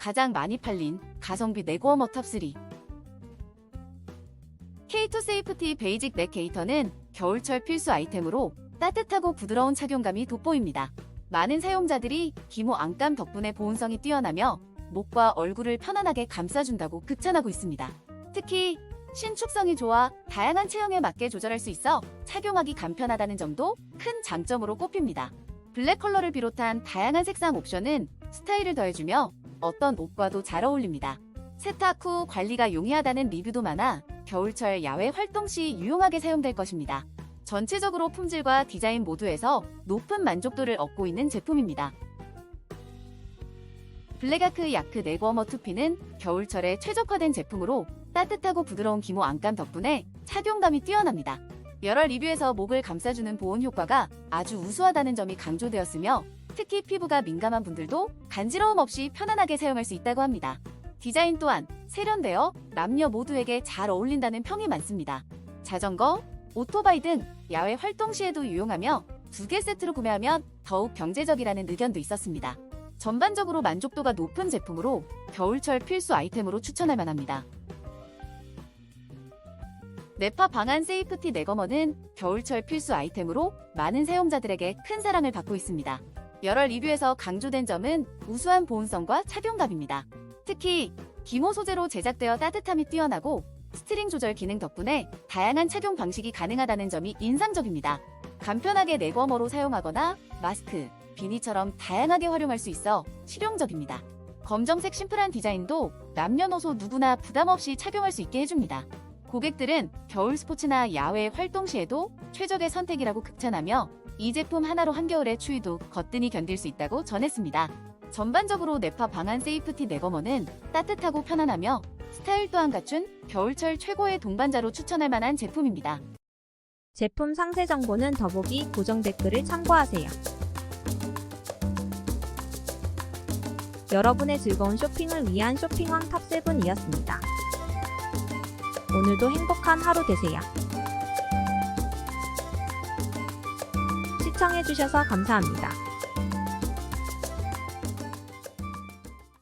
가장 많이 팔린 가성비 내구어머 탑3 K2 세이프티 베이직 넥 게이터는 겨울철 필수 아이템으로 따뜻하고 부드러운 착용감이 돋보입니다. 많은 사용자들이 기모 안감 덕분에 보온성이 뛰어나며 목과 얼굴을 편안하게 감싸준다고 극찬하고 있습니다. 특히 신축성이 좋아 다양한 체형에 맞게 조절할 수 있어 착용하기 간편하다는 점도 큰 장점으로 꼽힙니다. 블랙 컬러를 비롯한 다양한 색상 옵션은 스타일을 더해주며 어떤 옷과도 잘 어울립니다. 세탁 후 관리가 용이하다는 리뷰도 많아 겨울철 야외 활동 시 유용하게 사용될 것입니다. 전체적으로 품질과 디자인 모두에서 높은 만족도를 얻고 있는 제품입니다. 블랙아크 야크 네거워머 투피는 겨울철에 최적화된 제품으로 따뜻하고 부드러운 기모 안감 덕분에 착용감이 뛰어납니다. 여러 리뷰에서 목을 감싸주는 보온 효과가 아주 우수하다는 점이 강조되었으며 특히 피부가 민감한 분들도 간지러움 없이 편안하게 사용할 수 있다고 합니다. 디자인 또한 세련되어 남녀 모두에게 잘 어울린다는 평이 많습니다. 자전거, 오토바이 등 야외 활동 시에도 유용하며 두 개 세트로 구매하면 더욱 경제적이라는 의견도 있었습니다. 전반적으로 만족도가 높은 제품으로 겨울철 필수 아이템으로 추천할 만합니다. 네파 방안 세이프티 네거머는 겨울철 필수 아이템으로 많은 사용자들에게 큰 사랑을 받고 있습니다. 여러 리뷰에서 강조된 점은 우수한 보온성과 착용감입니다. 특히 기모 소재로 제작되어 따뜻함이 뛰어나고 스트링 조절 기능 덕분에 다양한 착용 방식이 가능하다는 점이 인상적입니다. 간편하게 네거머로 사용하거나 마스크, 비니처럼 다양하게 활용할 수 있어 실용적입니다. 검정색 심플한 디자인도 남녀노소 누구나 부담 없이 착용할 수 있게 해줍니다. 고객들은 겨울 스포츠나 야외 활동 시에도 최적의 선택이라고 극찬하며 이 제품 하나로 한겨울의 추위도 거뜬히 견딜 수 있다고 전했습니다. 전반적으로 네파 방안 세이프티 네거머는 따뜻하고 편안하며 스타일 또한 갖춘 겨울철 최고의 동반자로 추천할 만한 제품입니다. 제품 상세 정보는 더보기 고정 댓글을 참고하세요. 여러분의 즐거운 쇼핑을 위한 쇼핑왕 탑7이었습니다. 오늘도 행복한 하루 되세요. 시청해주셔서 감사합니다.